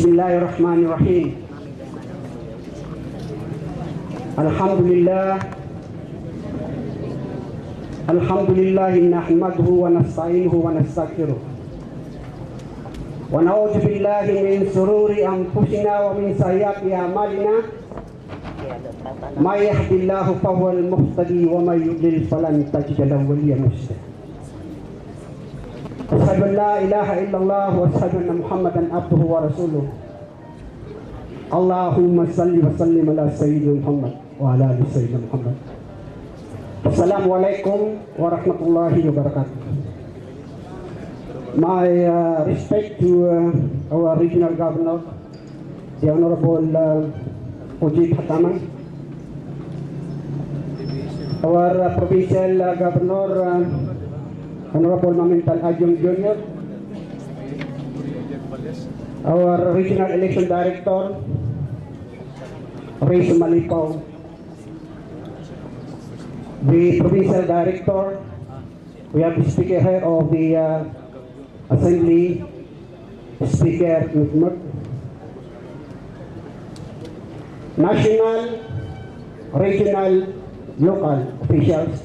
بسم الله الرحمن الرحيم الحمد لله الحمد لله نحمده ونستعينه ونستغفره ونعوذ بالله من سرور انفسنا ومن سيئات اعمالنا ما يهد الله فهو المهتدي ومن يضلل فلن تجد له وليا مرشدا أشهد ان لا اله الا الله واشهد ان محمدا عبده ورسوله اللهم صل وسلم على سيدنا محمد وعلى ال سيدنا محمد السلام عليكم ورحمه الله وبركاته my uh, respect to uh, our regional governor the honorable uh, Ujib Hataman our uh, provincial uh, governor uh, Honorable Jr., our Regional Election Director, Rachel Malipaw, the Provincial Director, we have the Speaker here of the uh, Assembly, Speaker Nutmut, National, Regional, Local officials,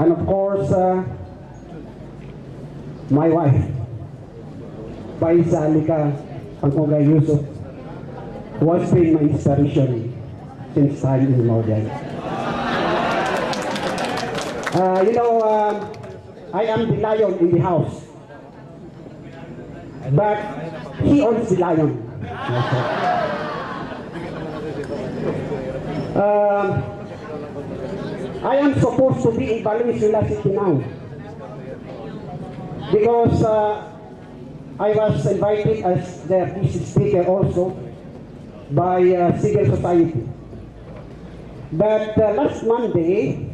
and of course, uh, my wife, Paisa Alika Pangkoga Yusuf, was been my inspiration since time immemorial. Uh, you know, uh, I am the lion in the house, but he owns the lion. Uh, I am supposed to be in Valenzuela City now because uh, I was invited as the PC speaker also by uh, civil society. But uh, last Monday,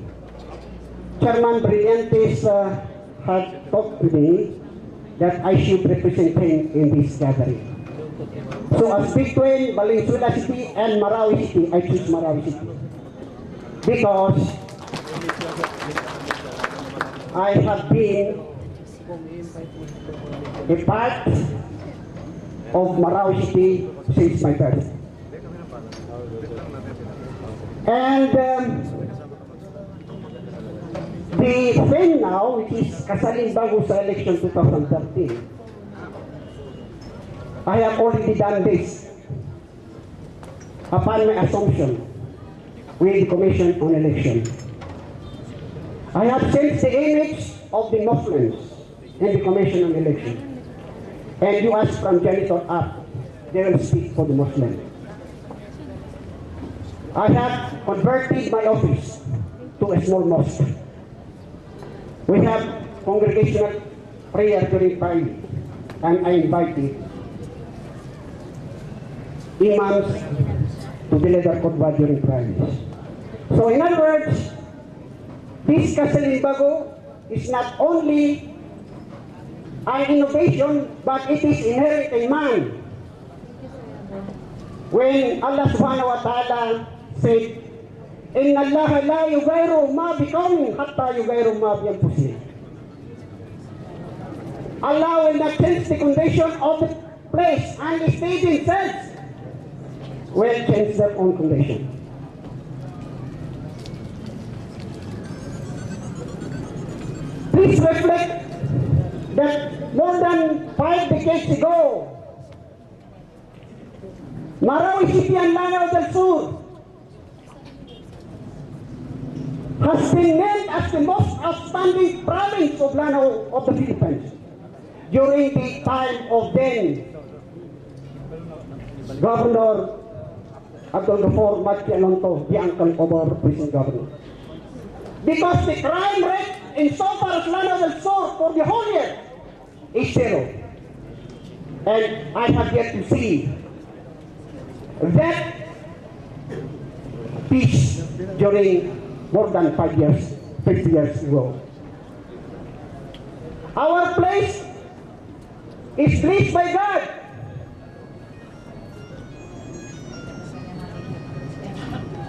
Chairman Brillantes uh, had talked to me that I should represent him in this gathering. So as between Valenzuela City and Marawi City, I choose Marawi City. Because I have been in part of Marau City since my birth. And um, the thing now, which is kasaling bago election 2013, I have already done this upon my assumption with the Commission on Election. I have sent the image of the Muslims and the Commission on Election. And you ask from janitor up, they will speak for the Muslim. I have converted my office to a small mosque. We have congregational prayer during time, and I invited imams to deliver khutbah during prayers. So in other words, this Kasalibago is not only an innovation, but it is inherent in man. When Allah subhanahu wa ta'ala said, إن الله لا يغير ما بقوم حتى يغير ما بأنفسهم. Allah will not change the condition of the place and the state itself will change their own condition. Please reflect more than five decades ago. Marawi Ishipian Lanao del Sur has been named as the most outstanding province of Lanao of the Philippines during the time of then Governor Abdul Ghaffar Machianonto, the uncle of our prison governor. Because the crime rate in so far as Lanao del Sur for the whole year is zero. And I have yet to see that peace during more than five years, 50 years ago. Our place is blessed by God.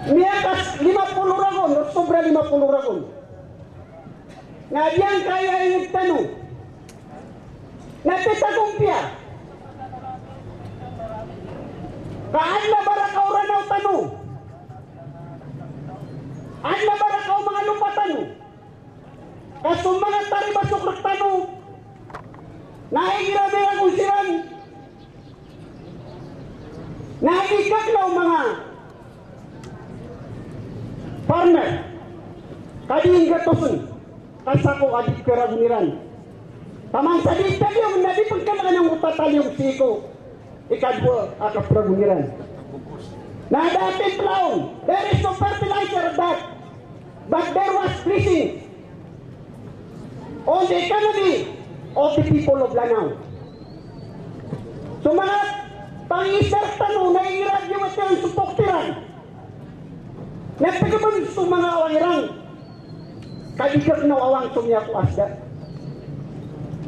Miatas 50 ragon, sobra 50 ragon. Nga diyan kaya ang na pitagumpia kaadla bara ka uranaw tanu adla bara ka mga lupa tanu kasung mga tari basukrak tanu naigirabe ang usiran nagikaklaw mga farmer kading gatosun kasako adik keraguniran Pamansalit ka niyo, nalipag ka yang ng upatal yung siko. Ikadwo, akas Nah Na dati brown, there is no fertilizer but but there was fishing on the economy of the people of Lanao. So mga pangisartan o naiiragyo at yung supoktiran, nagtagaman sa mga awang irang, kadigat na awang tumiyako asda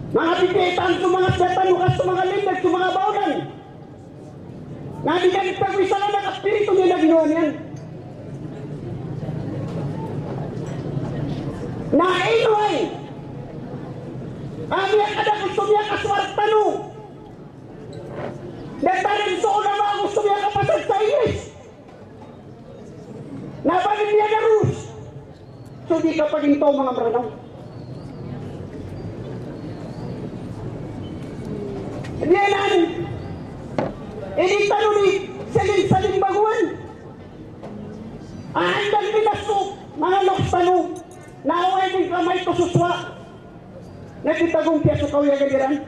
mga bibitan sa mga setan ukas sa mga lindag sa mga baunan nabigan pagwisan na nakaspirito nila ginawa niyan na inuhay kami ang kada gusto niya kaswartano Detarin sa ulama gusto niya kapasad sa inis Napanin niya na Rus So di kapag paging mga maranang weenaani idin tanuni selin salin baguwan aandan binasuk mga loksanu naaway din kamay ko suswa nagtitagong piyaso kau yang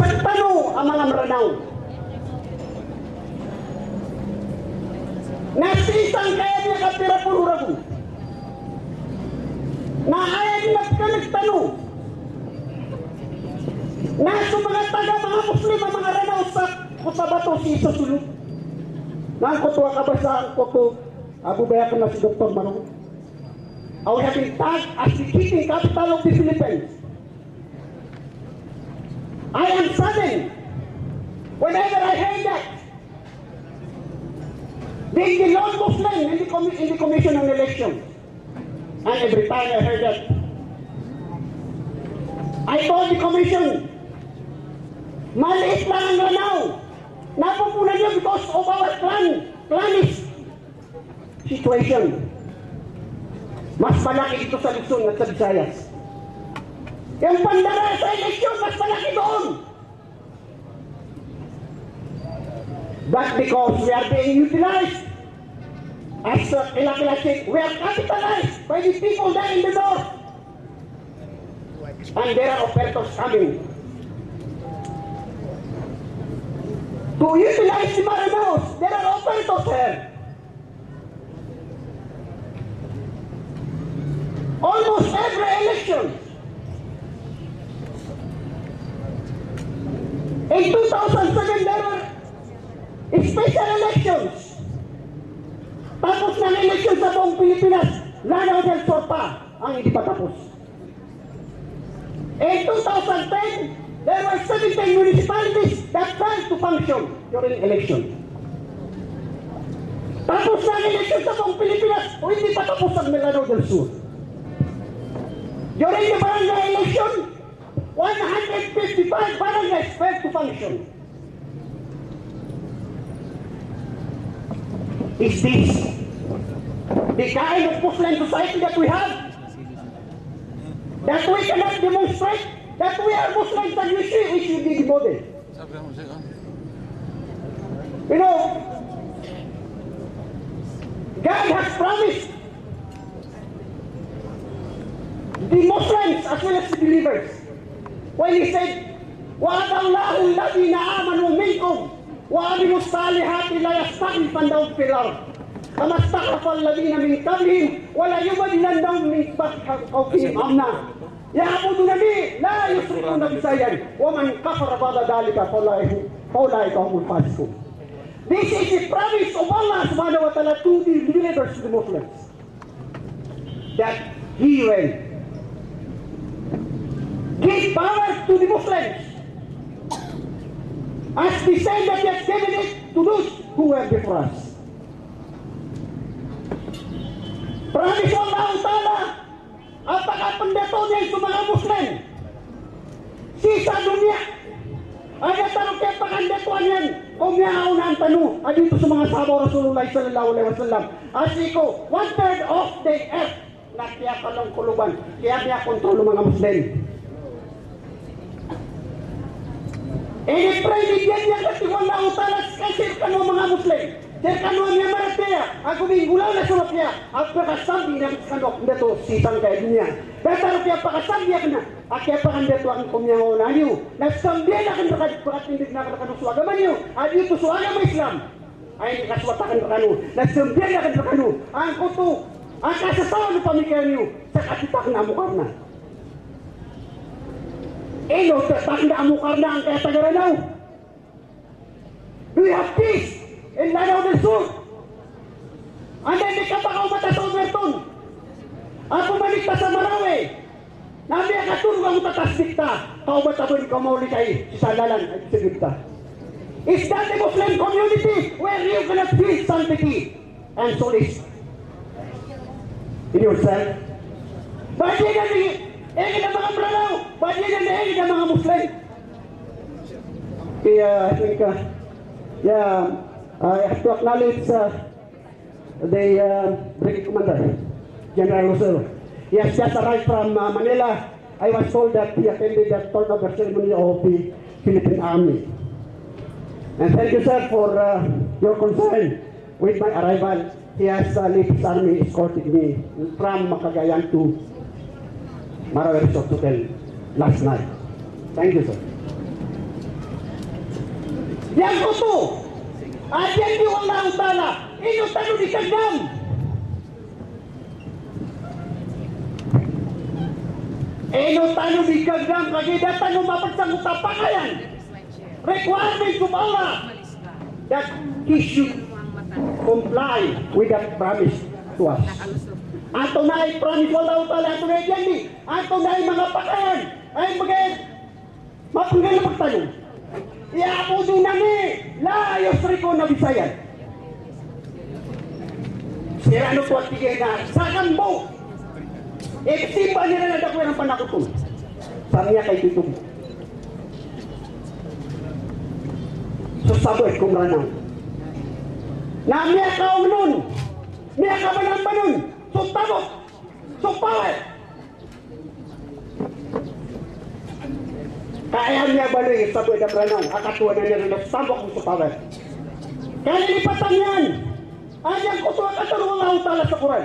Pagtano ang mga maranaw. Nasisang kaya niya kapira puro ragu. महाराज मटकन बनो na sumangat taga mga Muslim ang mga ranaw sa kusabato si Isusulog. Nang kutuwa ka ba sa kutu, abubaya ko na si Dr. Manong. Our having tag as the kicking capital of the Philippines. I am sudden whenever I heard that. Being the non-Muslim in the, com in the Commission on Elections. And every time I heard that, I told the commission, maliit lang ang Lanao. Napupunan niya because of our plan, planish situation. Mas malaki ito sa Luzon at sa Visayas. Yung pandara sa eleksyon, mas malaki doon. But because we are being utilized, At sa kailangan re-capitalize by the people down in the door, And there are operators coming. To utilize the Maranos, there are operators here. Almost every election, compulsion during election. Tapos na election sa buong Pilipinas o hindi pa tapos ang Mindanao del Sur. During the barangay election, 155 barangays failed to function. Is this the kind of Muslim society that we have? That we cannot demonstrate that we are Muslims and we see we should be devoted. You know, God has promised the Muslims as well as the believers when He said, وَعَدَ اللَّهُ الَّذِينَ آمَنُوا مِنْكُمْ وعملوا الصالحات لا يستخلفنهم في الارض كما استخلف الذين من قبلهم ولا يبدلنهم من بعد خوفهم امنا يعبدونني لا يشركون بشيئا ومن كفر بعد ذلك فاولئك هم الفاسقون This is the promise of Allah subhanahu wa ta'ala to the believers, to the Muslims. That He will give power to the Muslims as the same that He has given it to those who were before us. Promise Allah ta'ala, apakah pendetanya itu maha Muslim? Sisa dunia, ada taruh kepakan detuan yang Kung niya una ang tanong, adito sa mga sabaw Rasulullah sallallahu alaihi wasallam. Asiko, one third of the earth na kaya kalong kuluban, kaya kaya kontrol ng mga Muslim. Ini eh, pray bigyan niya kasi wala utalas kasi kanong mga Muslim. Tirkanuan niya maratea, aku mingulaw na sulap niya, ang pakasabi dok sanok na to, sitang dunia? niya. Dasar kaya pakasabi niya na, akia pakanda to ang kumyangon na niyo, nagsambi na kan pakatindig na kanakano suagaman niyo, adiyo to suagaman Islam. Ay, kaswatakan kakano, nagsambi na kan kakano, ang kuto, ang kasasawa ng pamikiran niyo, sa katitak na amukar na. no, eh, tatak na amukar na ang kaya tagaranaw. Do you have peace? in Lanao del Sur. And then, ikapakaw mata sa Overton. Ang pumalik pa sa Marawi. Nabi ang katulog ang tatasdik ta. Kaubat ako ni Kamauli kay Isalalan at Sigurta. Is that the Muslim community where you cannot feel sanctity and solace in yourself? Bakit yan eh, ang ingin na mga Branaw? Bakit yan ang ingin ng eh, mga Muslim? Kaya, I think, uh, yeah, Ah, I have to acknowledge uh, the uh, Brigade Commander, General Lucero. He has just arrived from uh, Manila. I was told that he attended the turnover ceremony of the Philippine Army. And thank you, sir, for uh, your concern with my arrival. He has uh, Philippine Army escorted me from Makagayan to Marawi Resort Hotel last night. Thank you, sir. Yan po po! Ajar di Allah Ta'ala. Ini tanu dikendam. Eno tayo digagang kagidatan ng mapagsang utapakayan. Requirement of Allah that he should comply with that promise to us. Ato na ay promise wala utala, ato na ay diyan ni, ato na ay mga pakayan, eh, ay mga, mapungan na magtanong. Iapusin nami layos riko na Bisayan. Sira no po at tigay na sakan mo. Eksimba nila na dakwin ang panakutong. Pamiya kay tutong. Susaboy kong ranang. Na miya kaong nun. Miya ka ba ng banun. Sustabok. Suspawet. Kayanya balik sabi da branang akatuan na nila nagsabok ang sutawe. Kaya nilipatan yan. Ayan ko to akatan Allah Ta'ala sa Quran.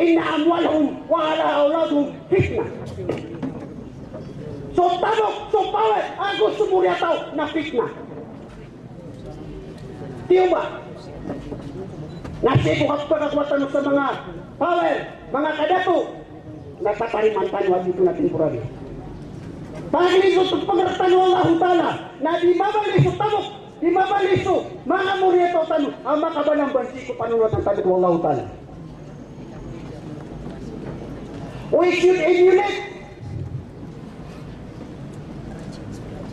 Inna amwalhum wa ala auladhum fitna. So tabok, so pawe, ang gusto mo na fitna. Tiyo ba? Nasibuhat ko na sa mga power, mga kadato, nagpaparimantan wag dito natin kurang. Bali ko pagpagratano Allah Ta'ala na di mabaliso tamok, di mabaliso, mga murieto tanu, ang makabanang bansi ko panunod ang tanit Allah Ta'ala. We should emulate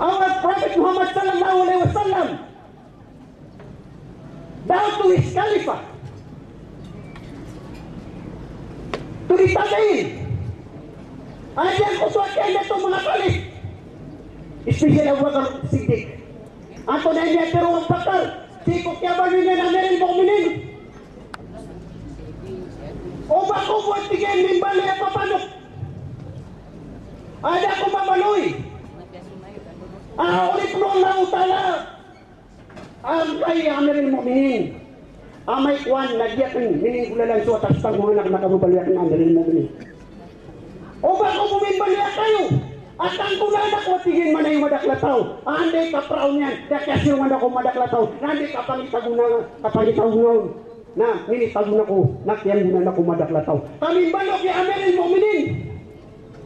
our Prophet Muhammad Sallallahu Alaihi Wasallam down to his to the Alagyan ko sa agenda itong mga kalis. Especially ang wakang sidik. Ato na niya pero ang pakar. Sikot niya ba rin na meron mo kuminin? O ba ko po at tigyan min bali at papanok? Ada ko mamaloy. Ah, ulit mo na utala. Ang kaya meron mo kuminin. Amay kwan, nagyak ng miningkula lang so, tapos tanguhan na nakamubalyak na meron mo kuminin. Uban ko bumibalya kayo. At ang kunanak watigin man ay madaklataw. Ande ka praon yan. Dakas yung anak ko madaklataw. Ande ka pangitagunang, kapangitagunang. Na, minitagun ako. Nakyan mo na ako madaklataw. Kami balok yung amerin mo minin.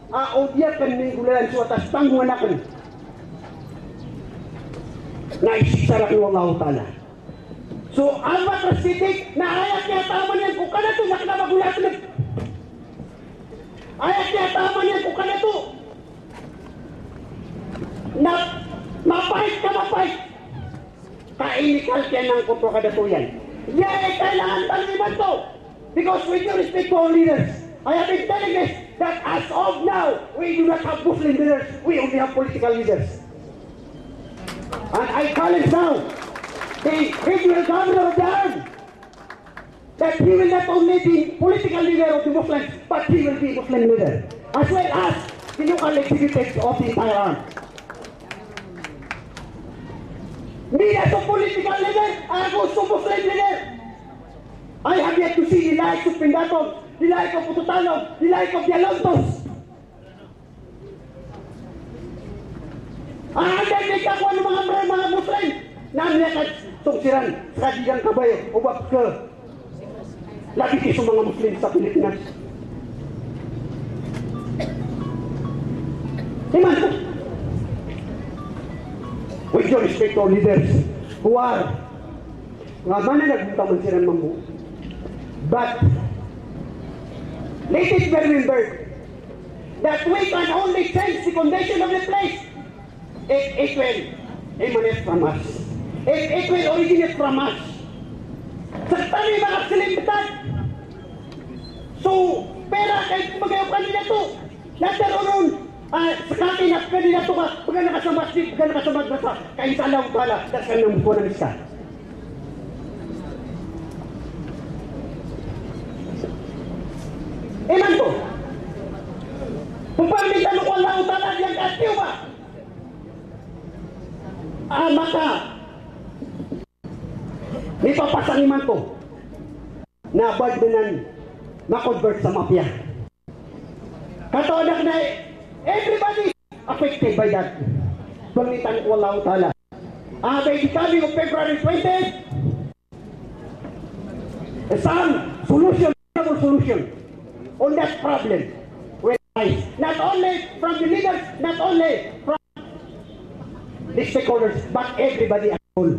Aodia ya kan min gulalan sa atas panguanakan. Na Naik ng Allah tala. So, albat rasitik, na ayat niya tama niyan, kung ka na ito, nakinabagulatan Ay, kaya tama niya ko ka na to. Na, mapait ka, mapait. Kainikal ka ng kuto kada na to yan. Yay, eh, kailangan taliman to. Because with your respect to all leaders, I have been telling this, that as of now, we do not have Muslim leaders, we only have political leaders. And I challenge now the regional governor of the army that he will not only be political leader of the Muslims, but he will be Muslim leader, as well as the new activities of the Taiwan. Me as a political leader, I am also Muslim leader. I have yet to see the likes of Pindatog, the likes of Pututanov, the likes of the Alontos. Ang nagkakawa ng mga mga Muslim na niyakad tungsiran sa kanyang kabayo o bakit Nakikita mga Muslim sa Pilipinas. Imagine. With your respect to leaders who are nga ba na nagpuntaman sila ng mambu. But, let it be remembered that we can only change the condition of the place if it will emanate from us. If it will originate from us. Sa tali mga silimitan, So, pera kay magayaw to. Later on, uh, sa atin at kandidato ka, pagka nakasamad, pagka nakasamad basta, kayo talaw bala, sa kanyang buko ng isa. Iman ko. Kung paano tanong ko ang lautanan yan, katiyo ba? Ah, maka, may papasang iman ko na bagdanan na-convert sa mafia. Katonak na everybody affected by that. Gamitan ah, ko Allah Ta'ala. Uh, by the coming of February 20, eh, some solution, solution on that problem will Not only from the leaders, not only from the stakeholders, but everybody at all.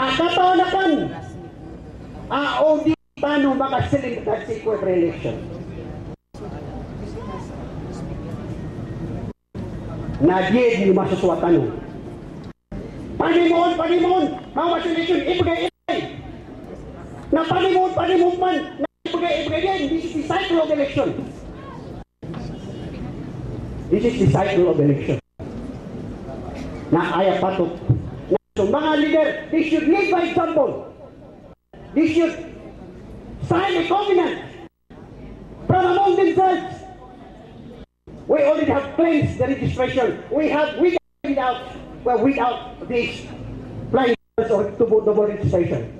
Ah, kataunakan. Ah, o di paano makasiling sa secret relation? Nagye di masuswatan. Panimuon, panimuon, mawa selection, ibigay, ibigay. Na panimuon, panimuon man, na ibigay, ibigay yan. This is the cycle of election. This is the cycle of election. Now I am part of. So mga leader, they should lead by example. They should sign a covenant from among themselves. We already have claims the registration. We have without, without well, without this plans or to vote double registration.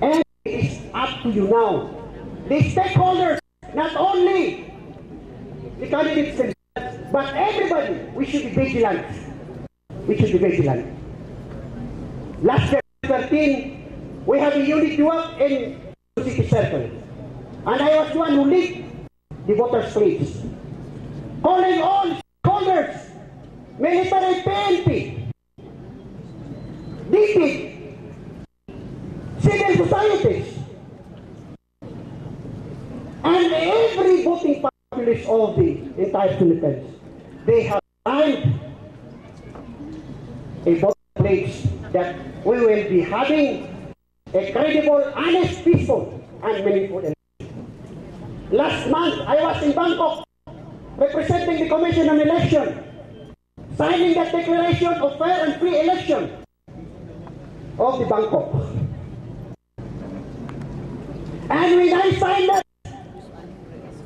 And it is up to you now. The stakeholders, not only the candidates but everybody, we should be vigilant. which is Ugasiland. Last year, 13, we have a unit work in city circle. And I was the one who lead the water streets. Calling all stakeholders, military PNP, DP, civil societies, and every voting populace of the entire Philippines. They have signed place that we will be having a credible, honest, peaceful, and meaningful election. Last month, I was in Bangkok representing the Commission on Election, signing that declaration of fair and free election of the Bangkok. And when I signed that,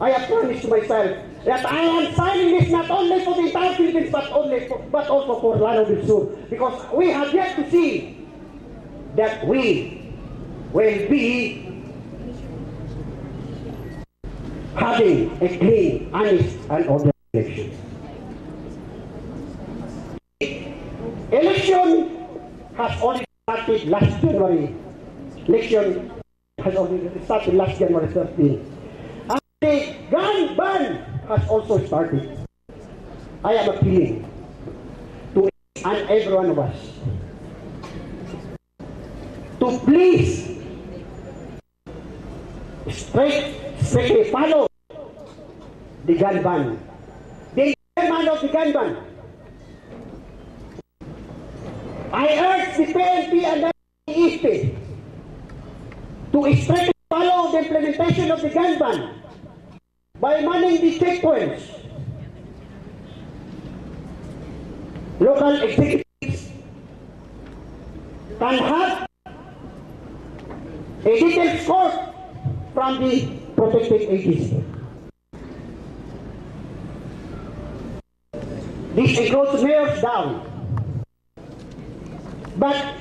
I have promised to myself that I am signing this not only for the entire Philippines, but, only for, but also for Lano del because we have yet to see that we will be having a clean, honest, and orderly election. Election has only started last January. Election has only started last January 13. And the gun ban has also started. I am appealing to each and every one of us to please straight, strictly follow the gun ban. The ban of the gun ban. I urge the PNP and the ESP to strictly follow the implementation of the gun ban by manning the checkpoints. Local executives can have a detailed score from the protected agency. This includes mayors down. But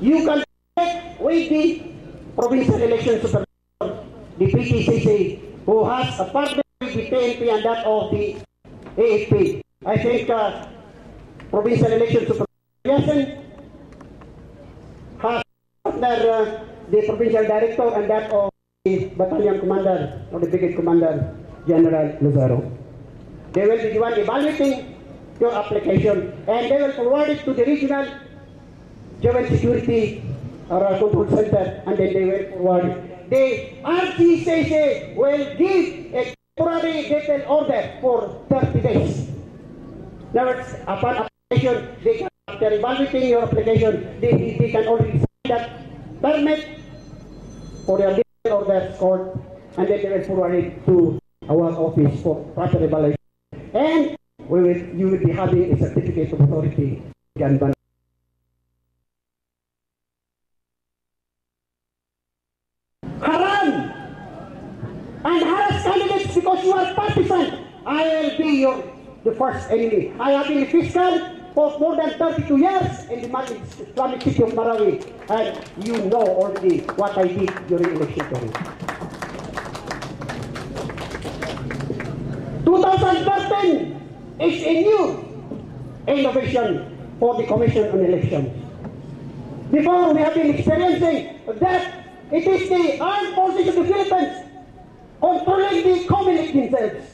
you can check with the provincial election supervisor, the PTCC, who has a partnership with PNP and that of the AFP. I think uh, provincial election Supervision has partnered uh, the provincial director and that of the battalion commander or the brigade commander, General Luzaro. They will be the one evaluating your application and they will forward it to the regional joint security or control center and then they will forward it the RTCC will give a temporary detail order for 30 days. Now, upon application, they can, after evaluating your application, they, they can only sign that permit for your detail order court, and then they can forward it to our office for proper evaluation. And we will, you will be having a certificate of authority. first enemy. I have been a fiscal for more than 32 years in the Muslim Islamic city of Marawi, and you know already what I did during election period. 2013 is a new innovation for the Commission on Elections. Before, we have been experiencing that it is the armed forces of the Philippines controlling the communists themselves.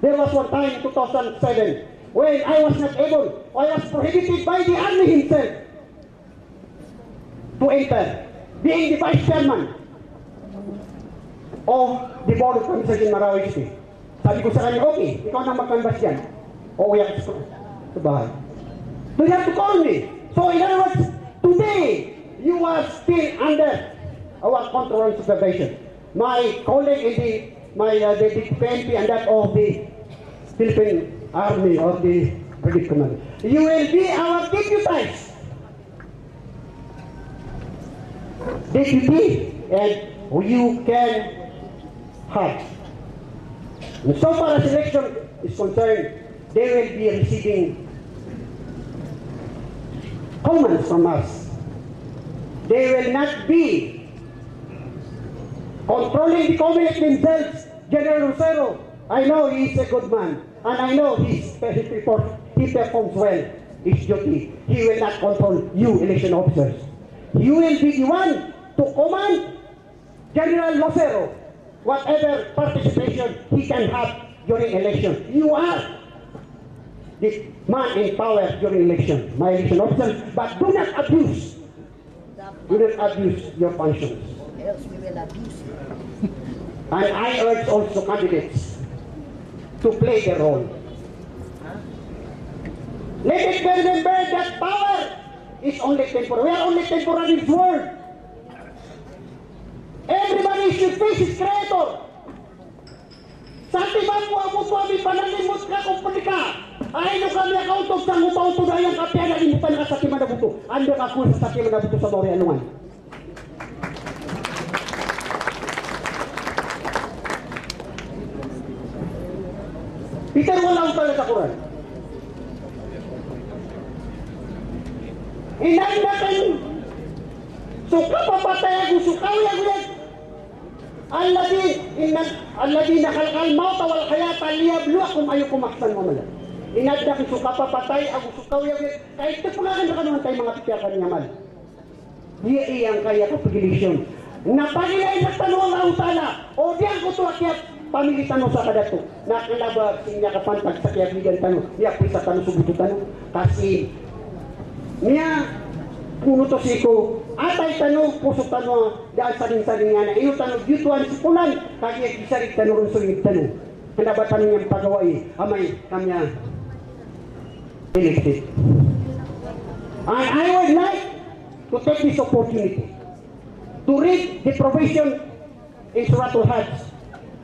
There was one time in 2007 when I was not able, I was prohibited by the army himself to enter, being the vice chairman of the board of commissioners in Marawi City. Sabi ko sa kanya, okay, ikaw nang mag yan. O uyak sa, sa bahay. So you have to call me. So in other words, today, you are still under our control and supervision. My colleague in the my uh, and that of the Philippine Army of the British Command. You will be our deputies, Deputy, and you can have. And so far as election is concerned, they will be receiving comments from us. They will not be controlling the communists General Lucero, I know he is a good man, and I know he's, he, performs, he performs well his duty. He will not control you, election officers. You will be the one to command General Lucero, whatever participation he can have during election. You are the man in power during election, my election officers. but do not abuse. Do not abuse your functions. Or else we will abuse. And I urge also candidates to play their role. Let it remember that power is only temporary. We are only temporary world. Everybody should face his creator. Sa tibang mo ako po kami panalimot ka kung pati ka. Ay no kami akautog sa ngupaw to dayang kapya na imutan ka sa timan na buto. Ando ka sa timan na buto sa Dori Anungan. Kita ulang pa nakakuran. Inanda kayo. Suka papatay ako, sukaw yan ulit. Alladhi, inna, alladhi nakalkal mawta wal kayata liyabluakum ayukum aksan mamalan. Inanda kayo, suka papatay ako, sukaw yan ulit. Kahit tapulangan na ano kanuhan tayo mga pipiyakan niya man. Diya ang kaya kapagilisyon. Napagilay na tanong ang utala, o diyan ko to akyat, pamilya tanong sa kadato, nakalaba sinya kapantag sa kaya bigan tanu, niya po tanu tanong subuto tanong, kasi niya puno to siko, atay tanong puso tanong, daan sa rin sa rin nga na, iyo tanong, yutuan sa pulan, kaya bisa rin tanong rin sulit tanong, kanaba tanong niyang pagawain, amay kamya elected. And I would like to take this opportunity to read the provision in Suratul Hajj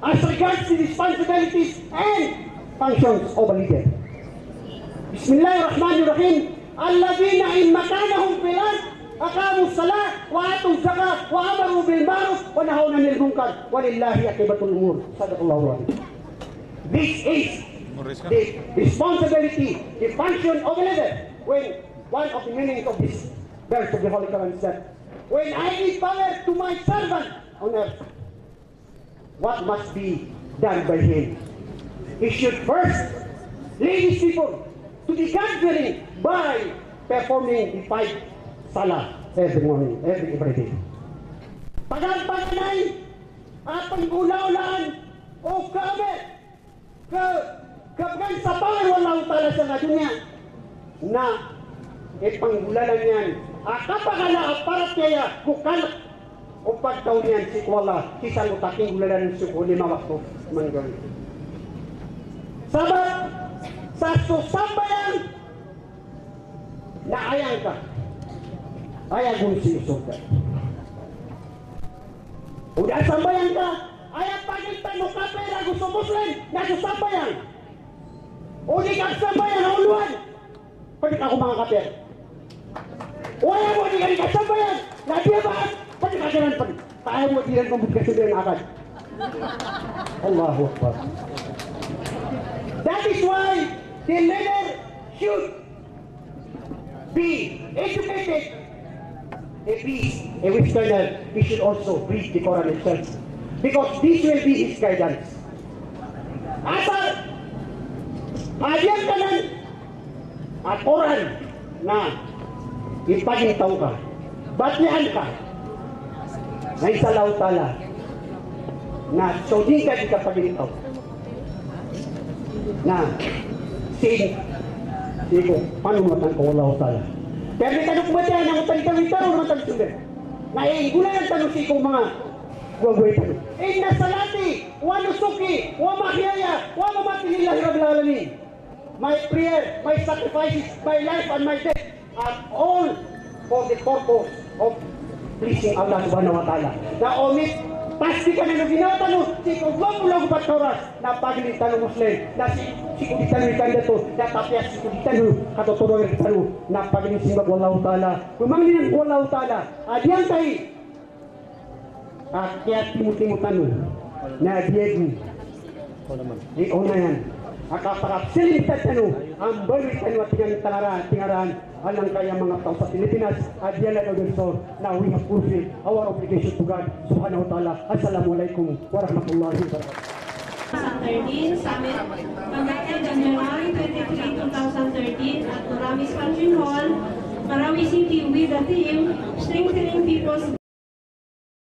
as regards the responsibilities and functions of a leader. Bismillahirrahmanirrahim. Alladina in makanahum fil ard aqamu salat wa atu zakat wa amaru bil ma'ruf wa nahaw 'anil munkar wa walillahi aqibatul umur. Sadaqallahu alaihi. This is the responsibility, the function of a leader. When one of the meanings of this verse of the Holy Quran is when I give power to my servant on earth what must be done by him. He should first lead his people to the gathering by performing the five salah every morning, every, every day. Pagagpaganay at pagulaulan o kabit ke kapag sa pangwalang tala sa kadunya na ipangulalan yan. Akapagala at para kaya kukanak upat taunian si kuala kisang utaking guladan suku lima waktu menggol sabab satu sambayan na ayang ka ayang gulsi usulka udah sambayan ka ayang pagitan mo kapay na gusto muslim na gusto sambayan uli oh, ka sambayan na uluan pwede ka kumangkapir wala mo di ka sambayan na dia bahas kadang pergi. Pak Ewo tidak membuka sendiri akan. Allahu Akbar. That is why the leader should be educated. A peace a which standard he should also read the Quran itself. Because this will be his guidance. Asal kajian kanan aturan na ipagintong ka, batlihan ka, Ngay salaw tala na chodigan ka pagilitaw na sige sige paano mo matang kawalaw tala pero tanong ba dyan ang talitawitaro matang sundan na eh gula ang tanong si kong mga gagawin pa eh nasalati wa nusuki wa makyaya wa mamatililahi rablalanin my prayer, my sacrifices, my life and my death are all for the purpose of pleasing Allah subhanahu wa ta'ala. Ya omit pasti ka na ginatan mo, si Kubang ulang upat oras, na ya pagilitan ng Muslim, na ya si Kuditan ng Ikan dito, na tapias si Kuditan mo, katuturuan ng Ikan mo, na pagilitan mo, wallahu ta'ala. Kumangin ng wallahu ta'ala, adiyan ah, tayo, akyat timutimutan mo, na adiyad mo. Di unayan, akapakap, silim tanu. ang balik sa mga tingaraan, tingaraan alang kaya mga tao sa Pilipinas at yan ang so na we have fulfilled our obligation to God subhanahu wa ta'ala assalamualaikum warahmatullahi wabarakatuh sa 13 Summit Pagkaya January 23, 2013 at Maramis Function Hall, Marawi City with the team Strengthening People's